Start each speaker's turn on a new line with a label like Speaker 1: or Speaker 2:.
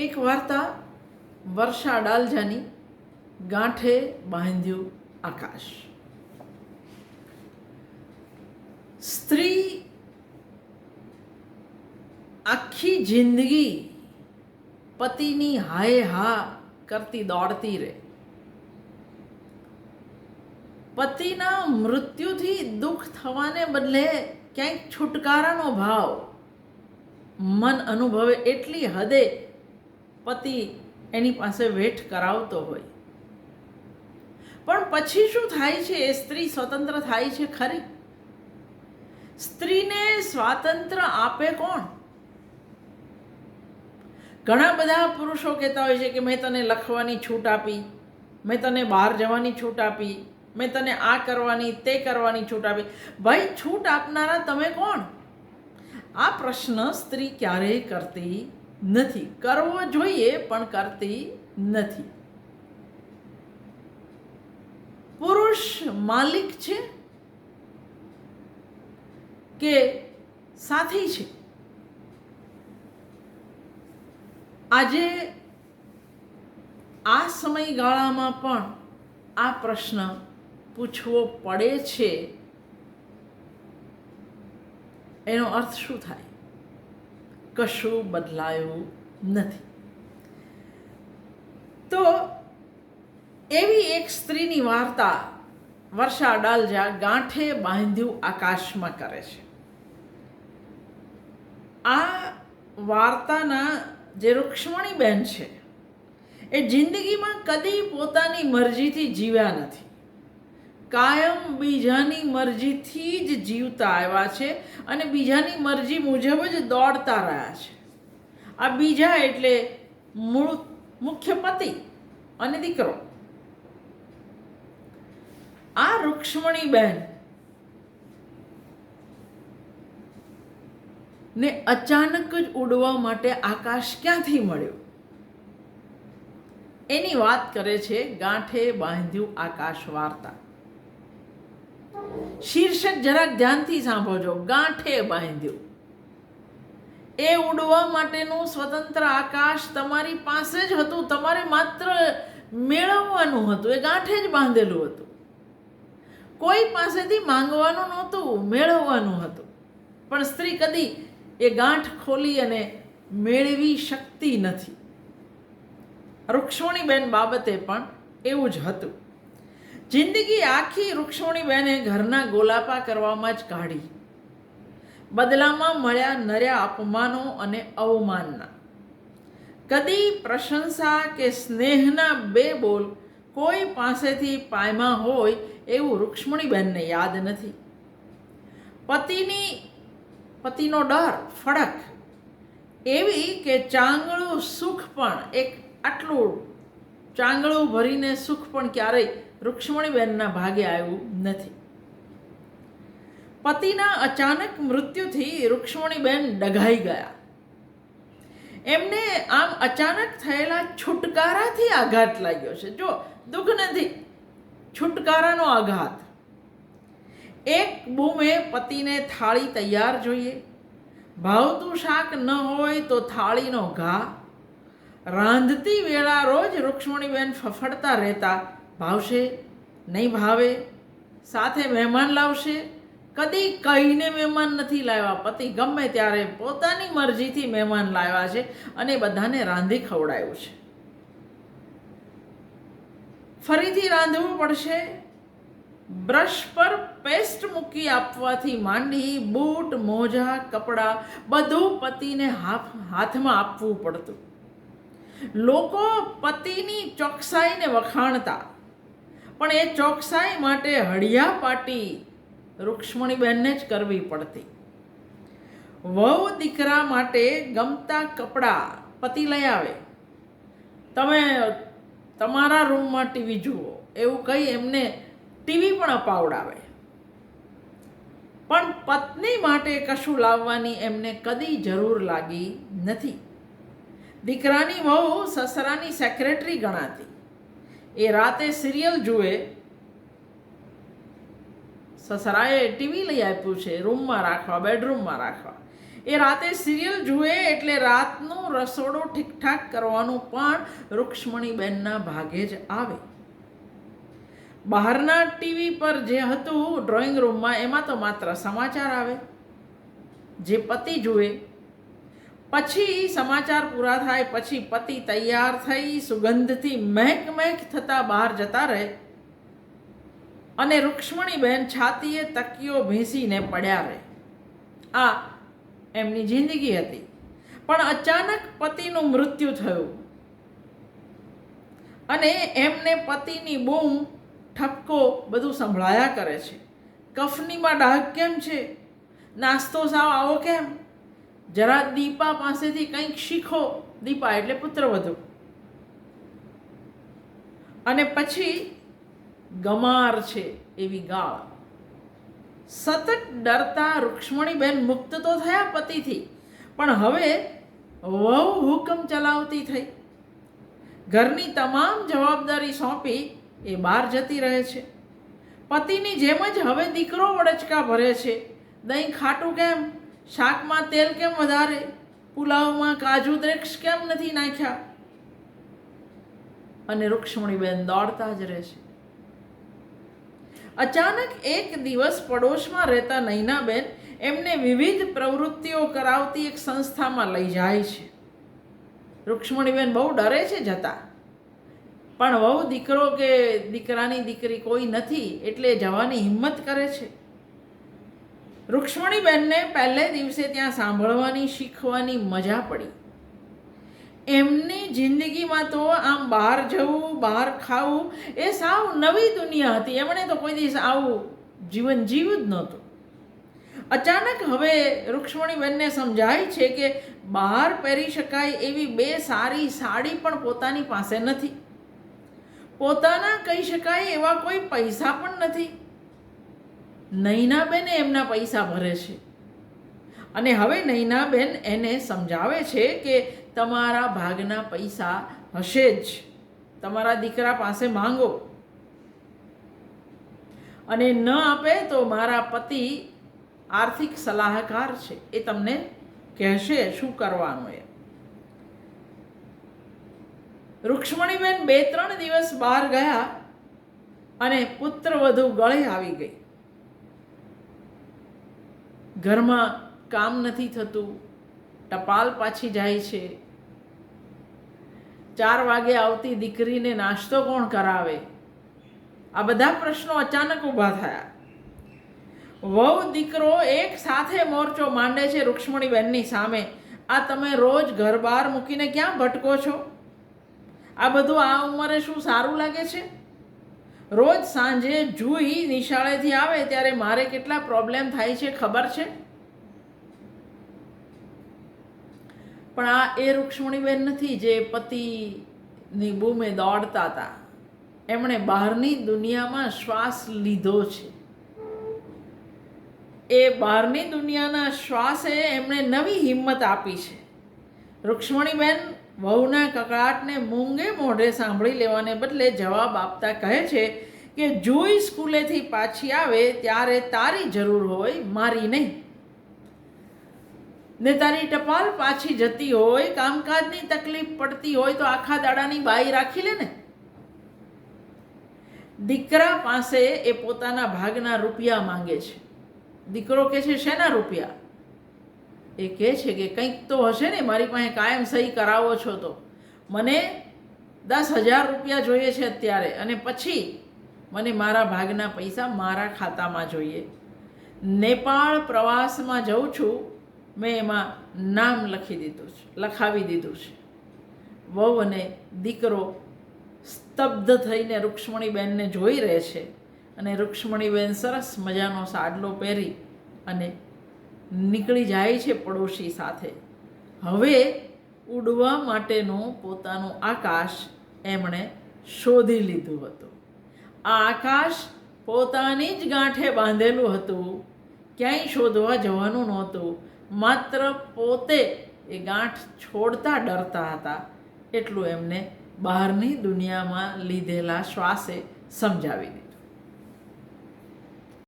Speaker 1: એક વાર્તા વર્ષા ડાલજાની, ગાંઠે બાંધ્યું આકાશ. સ્ત્રી આખી જિંદગી પતિની હાય હા કરતી દોડતી રહે. પતિના મૃત્યુથી દુઃખ થવાને બદલે ક્યાંક છુટકારાનો ભાવ મન અનુભવે એટલી હદે પતિ એની પાસે વેઠ કરાવતો હોય. પણ પછી શું થાય છે? એ સ્ત્રી સ્વતંત્ર થાય છે ખરી? સ્ત્રીને સ્વાતંત્ર આપે કોણ? ઘણા બધા પુરુષો કહેતા હોય છે કે મેં તને લખવાની છૂટ આપી, મેં તને બહાર જવાની છૂટ આપી, મેં તને આ કરવાની, તે કરવાની છૂટ આપી. ભાઈ, છૂટ આપનારા તમે કોણ? આ પ્રશ્ન સ્ત્રી ક્યારેય કરતી નથી. કરવો જોઈએ, પણ કરતી નથી. પુરુષ માલિક છે કે સાથી છે? આજે આ સમયગાળામાં પણ આ પ્રશ્ન પૂછવો પડે છે. એનો અર્થ શું થાય? કશું બદલાયું નથી. તો એવી એક સ્ત્રીની વાર્તા વર્ષા ડાલજા ગાંઠે બાંધ્યું આકાશમાં કરે છે. આ વાર્તાના જે રૂક્ષ્મણીબેન છે, એ જિંદગીમાં કદી પોતાની મરજીથી જીવ્યા નથી. કાયમ બીજાની મરજીથી જ જીવતા આવ્યા છે અને બીજાની મરજી મુજબ જ દોડતા રહ્યા છે. આ બીજા એટલે મૂળ મુખ્ય પતિ અને દીકરો. આ રૂક્ષ્મણીબેન ને અચાનક જ ઉડવા માટે આકાશ ક્યાંથી મળ્યું? એની વાત કરે છે ગાંઠે બાંધ્યું આકાશ વાર્તા. શીર્ષક જરાક ધ્યાનથી સાંભળજો. ગાંઠે બાંધ્યું. એ ઉડવા માટેનું સ્વતંત્ર આકાશ તમારી પાસે જ હતું. તમારે માત્ર મેળવવાનું હતું. એ ગાંઠે જ બાંધેલું હતું. કોઈ પાસેથી માંગવાનું નહોતું, મેળવવાનું હતું. પણ સ્ત્રી કદી એ ગાંઠ ખોલી અને મેળવી શકતી નથી. રૂક્ષ્મણીબેન બાબતે પણ એવું જ હતું. જિંદગી આખી રૂક્ષ્મણીબેને ઘરના ગોલાપા કરવામાં જ કાઢી. બદલામાં મળ્યા નર્યા અપમાનો અને અવમાનના. કદી પ્રશંસા કે સ્નેહના બે બોલ કોઈ પાસેથી પાયમાં હોય એવું રૂક્ષ્મણીબેનને યાદ નથી. પતિની, પતિનો ડર, ફડક, એવી કે ચાંગળું સુખ પણ એક આટલું, ચાંગળું ભરીને સુખ પણ ક્યારેય રૂક્ષ્મણીબેનના ભાગે આવ્યું નથી. પતિના અચાનક મૃત્યુથી રૂક્ષ્મણીબેન ડઘાઈ ગયા. એમને આમ અચાનક થયેલા છુટકારાથી આઘાત લાગ્યો છે. જો, દુઃખ નથી. છુટકારાનો આઘાત. એક બૂમે પતિને થાળી તૈયાર જોઈએ. ભાવતું શાક ન હોય તો થાળીનો ઘા. રાંધતી વેળા રોજ રૂક્ષ્મણીબેન ફફડતા રહેતા ભાવશે, નહીં ભાવે, સાથે મહેમાન લાવશે, કદી કહીને મહેમાન નથી લાવ્યા. પતિ ગમે ત્યારે પોતાની મરજીથી મહેમાન લાવ્યા છે અને બધાને રાંધી ખવડાવ્યું છે. ફરીથી રાંધવું પડશે. બ્રશ પર પેસ્ટ મૂકી આપવાથી માંડી, બૂટ, મોજા, કપડાં બધું પતિને હાથ હાથમાં આપવું પડતું. લોકો પતિની ચોકસાઈને વખાણતા. પણ એ ચોકસાઈ માટે હળિયા પાટી રૂક્ષ્મણીબેનને જ કરવી પડતી. વહુ દીકરા માટે ગમતા કપડાં પતિ લઈ આવે. તમે તમારા રૂમમાં ટીવી જુઓ, એવું કહી એમને ટીવી પણ અપાવડાવે. પણ પત્ની માટે કશું લાવવાની એમને કદી જરૂર લાગી નથી. દીકરાની વહુ સસરાની સેક્રેટરી ગણાતી. એ રાતે સિરિયલ જુએ, સસરાએ ટીવી લઈ આપ્યું છે, રૂમમાં રાખવા, બેડરૂમમાં રાખવા. એ રાતે સિરિયલ જુએ એટલે રાતનું રસોડો ઠીકઠાક કરવાનું પણ રૂક્ષ્મણીબેનના ભાગે જ આવે. બહારના ટીવી પર જે હતું, ડ્રોઈંગ રૂમમાં, એમાં તો માત્ર સમાચાર આવે. જે પતિ જુએ પછી સમાચાર પૂરા થાય, પછી પતિ તૈયાર થઈ, સુગંધથી મહેક મહેક થતા બહાર જતા રહે. અને રૂક્ષ્મણીબહેન છાતીએ તકીઓ ભીંસીને પડ્યા રહે. આ એમની જિંદગી હતી. પણ અચાનક પતિનું મૃત્યુ થયું. અને એમને પતિની બૂમ, ઠપકો બધું સંભળાયા કરે છે. કફનીમાં ડાઘ કેમ છે? નાસ્તો સાવ આવો કેમ? જરા દીપા પાસેથી કંઈક શીખો, દીપા એટલે પુત્રવધુ અને પછી ગમાર છે એવી ગાળ. સતત ડરતા રૂક્ષ્મણીબેન મુક્ત તો થયા પતિથી, પણ હવે વહુ હુકમ ચલાવતી થઈ. ઘરની તમામ જવાબદારી સોંપી એ બહાર જતી રહે છે. પતિની જેમ જ હવે દીકરો વડચકા ભરે છે. દહીં ખાટું કેમ? શાકમાં તેલ કેમ વધારે? પુલાવમાં કાજુ દ્રેક્ષ કેમ નથી નાખ્યા? અને રૂક્ષ્મણીબેન દોડતા જ રહે છે અચાનક એક દિવસ પડોશમાં રહેતા નૈનાબેન એમને વિવિધ પ્રવૃત્તિઓ કરાવતી એક સંસ્થામાં લઈ જાય છે. રૂક્ષ્મણીબેન બહુ ડરે છે જતા. પણ વહુ દીકરો કે દીકરાની દીકરી કોઈ નથી એટલે જવાની હિંમત કરે છે. રૂક્ષ્મણીબેનને પહેલે દિવસે ત્યાં સાંભળવાની, શીખવાની મજા પડી. એમની જિંદગીમાં તો આમ બહાર જવું, બહાર ખાવું એ સાવ નવી દુનિયા હતી. એમણે તો કોઈ દિવસ આવું જીવન જીવ્યું જ નહોતું. અચાનક હવે રૂક્ષ્મણીબેનને સમજાય છે કે બહાર પહેરી શકાય એવી બે સારી સાડી પણ પોતાની પાસે નથી. પોતાના કહી શકાય એવા કોઈ પૈસા પણ નથી. નૈનાબેને એમના પૈસા ભરે છે. અને હવે નૈનાબેન એને સમજાવે છે કે તમારા ભાગના પૈસા હશે જ. તમારા દીકરા પાસે માંગો. અને ન આપે તો મારા પતિ આર્થિક સલાહકાર છે. એ તમને કહેશે શું કરવાનું એ. રૂક્ષ્મણીબેન બે ત્રણ દિવસ બહાર ગયા અને પુત્રવધુ ગળે આવી ગઈ. ઘરમાં કામ નથી થતું, ટપાલ પાછી જાય છે. ચાર વાગે આવતી દીકરીને નાસ્તો કોણ કરાવે? આ બધા પ્રશ્નો અચાનક ઊભા થયા. વહુ દીકરો એક સાથે મોરચો માંડે છે રૂક્ષ્મણીબેનની સામે. આ તમે રોજ ઘર બહાર મૂકીને ક્યાં ભટકો છો? આ બધું આ ઉંમરે શું સારું લાગે છે? રોજ સાંજે જુઈ નિશાળેથી આવે ત્યારે મારે કેટલા પ્રોબ્લેમ થાય છે ખબર છે? પણ આ એ રૂક્ષ્મણીબેન નથી જે પતિની બૂમે દોડતા હતા. એમણે બહારની દુનિયામાં શ્વાસ લીધો છે. એ બહારની દુનિયાના શ્વાસે એમણે નવી હિંમત આપી છે. રૂક્ષ્મણીબેન વહુના કકળાટને મૂંગે મોઢે સાંભળી લેવાને બદલે જવાબ આપતા કહે છે કે, જોઈ સ્કૂલેથી પાછી આવે ત્યારે તારી જરૂર હોય, મારી નહીં. ને તારી ટપાલ પાછી જતી હોય, કામકાજની તકલીફ પડતી હોય તો આખા દાડાની બાઈ રાખી લે ને. દીકરા પાસે એ પોતાના ભાગના રૂપિયા માંગે છે. દીકરો કે છે, શેના રૂપિયા? એ કહે છે કે કંઈક તો હશે ને, મારી પાસે કાયમ સહી કરાવો છો તો. મને દસ હજાર રૂપિયા જોઈએ છે અત્યારે અને પછી મને મારા ભાગના પૈસા મારા ખાતામાં જોઈએ. નેપાળ પ્રવાસમાં જઉં છું, મેં એમાં નામ લખી દીધું છે, લખાવી દીધું છે. વહુ અને દીકરો સ્તબ્ધ થઈને રૂક્ષ્મણીબેનને જોઈ રહે છે અને રૂક્ષ્મણીબેન સરસ મજાનો સાડલો પહેરી અને નીકળી જાય છે પડોશી સાથે. હવે ઉડવા માટેનું પોતાનું આકાશ એમણે શોધી લીધું હતું. આ આકાશ પોતાની જ ગાંઠે બાંધેલું હતું. ક્યાંય શોધવા જવાનું નહોતું. માત્ર પોતે એ ગાંઠ છોડતા ડરતા હતા. એટલું એમને બહારની દુનિયામાં લીધેલા શ્વાસે સમજાવી દીધું.